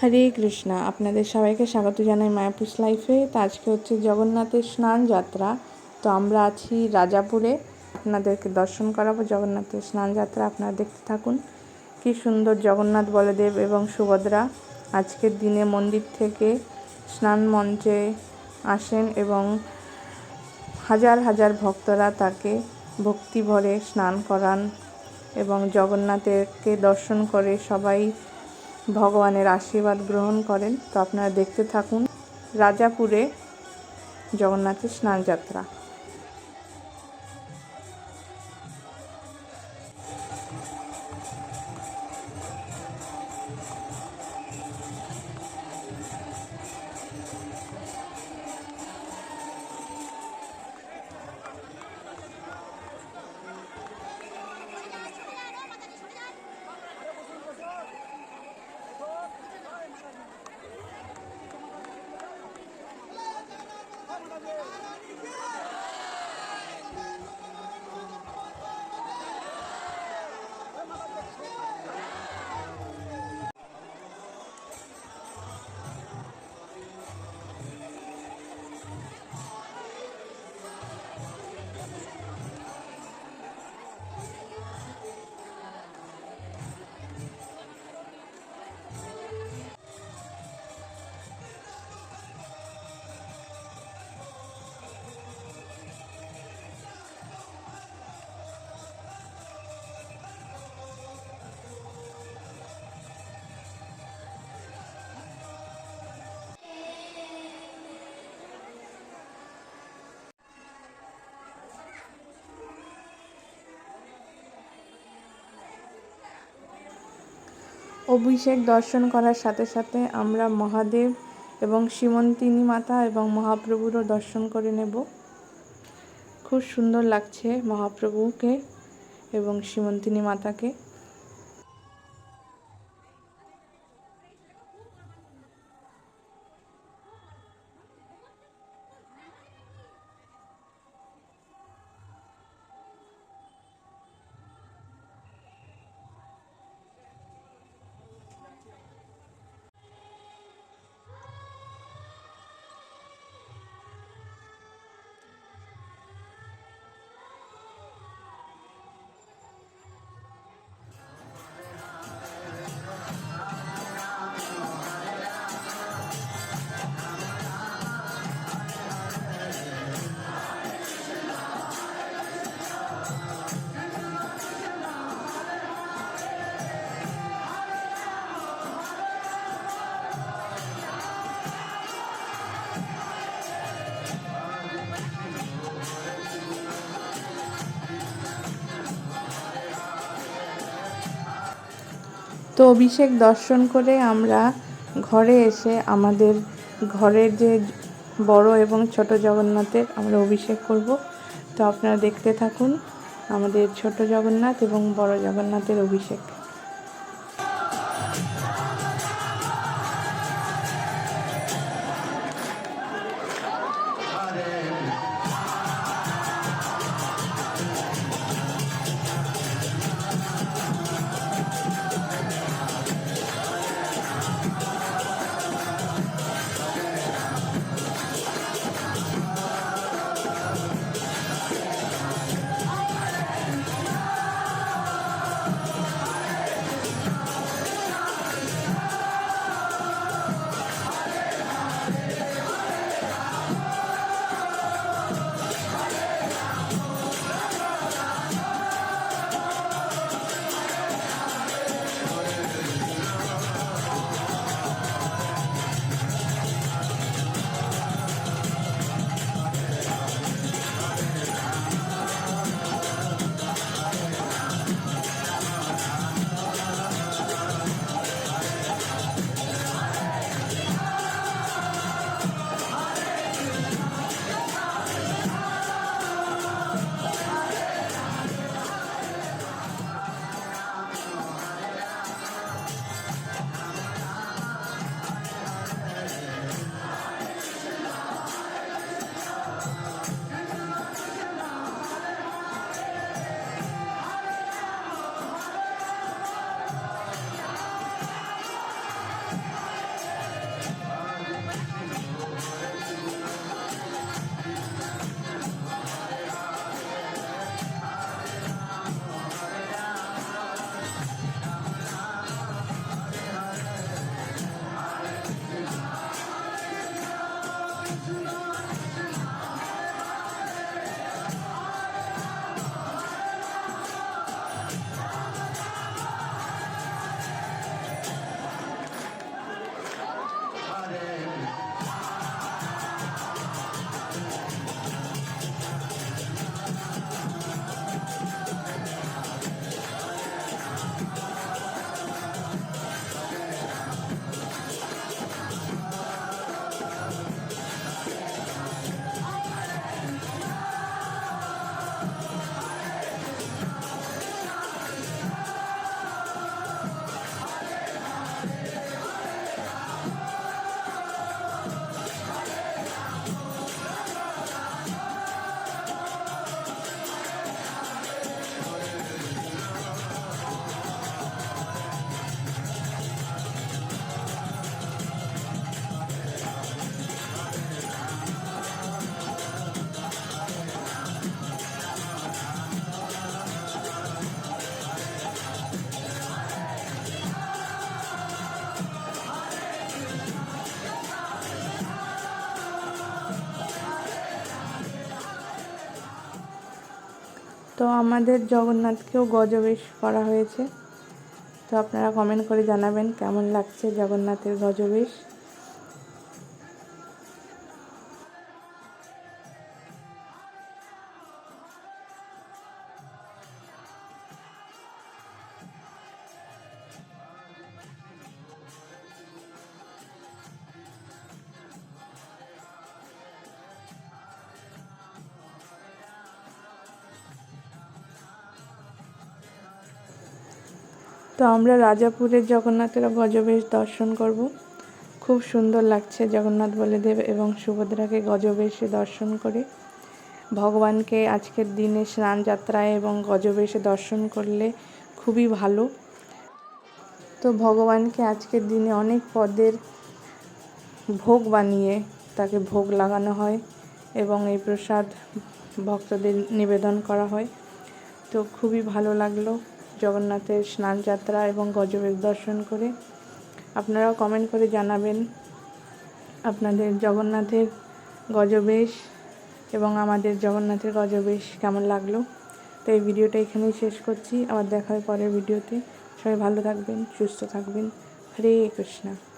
হরে কৃষ্ণা। আপনাদের সবাইকে স্বাগত জানাই মায়াপুস লাইফে তো আজকে হচ্ছে জগন্নাথের স্নান যাত্রা। তো আমরা আছি রাজাপুরে। আপনাদেরকে দর্শন করাবো জগন্নাথের স্নান যাত্রা। আপনারা দেখতে থাকুন। কি সুন্দর জগন্নাথ বলদেব এবং সুভদ্রা আজকের দিনে মন্দির থেকে স্নান মঞ্চে আসেন এবং হাজার হাজার ভক্তরা তাকে ভক্তি ভরে স্নান করান এবং জগন্নাথেরকে দর্শন করে সবাই ভগবানের আশীর্বাদ গ্রহণ করেন। তো আপনারা দেখতে থাকুন রাজাপুরে জগন্নাথের স্নান অভিষেক দর্শন করার সাথে সাথে আমরা মহাদেব এবং সীমন্তিনী মাতা এবং মহাপ্রভুরও দর্শন করে নেব। খুব সুন্দর লাগছে মহাপ্রভুকে এবং সীমন্তিনী মাতাকে। তো অভিষেক দর্শন করে আমরা ঘরে এসে আমাদের ঘরের যে বড় এবং ছোট জগন্নাথের আমরা অভিষেক করব। তো আপনারা দেখতে থাকুন আমাদের ছোট জগন্নাথ এবং বড় জগন্নাথের অভিষেক। তো আমাদের জগন্নাথকেও গজবেশ করা হয়েছে। তো আপনারা কমেন্ট করে জানাবেন কেমন লাগছে জগন্নাথের গজবেশ। তো আমরা রাজাপুরের জগন্নাথের গজবেশ দর্শন করব। খুব সুন্দর লাগছে জগন্নাথ বলদেব এবং সুভদ্রাকে গজবেশে দর্শন করে। ভগবানকে আজকের দিনে স্নান যাত্রায় এবং গজবেশে দর্শন করলে খুবই ভালো। তো ভগবানকে আজকের দিনে অনেক পদের ভোগ বানিয়ে তাকে ভোগ লাগানো হয় এবং এই প্রসাদ ভক্তদের নিবেদন করা হয়। তো খুবই ভালো লাগল। জগন্নাথের স্নান যাত্রা এবং গজবেগ দর্শন করে আপনারাও কমেন্ট করে জানাবেন আপনাদের জগন্নাথের গজবেশ এবং আমাদের জগন্নাথের গজবেশ কেমন লাগল। তো এই ভিডিওটা এখানেই শেষ করছি। আবার দেখা হয় পরের ভিডিওতে। সবাই ভালো থাকবেন, সুস্থ থাকবেন। হরে কৃষ্ণা।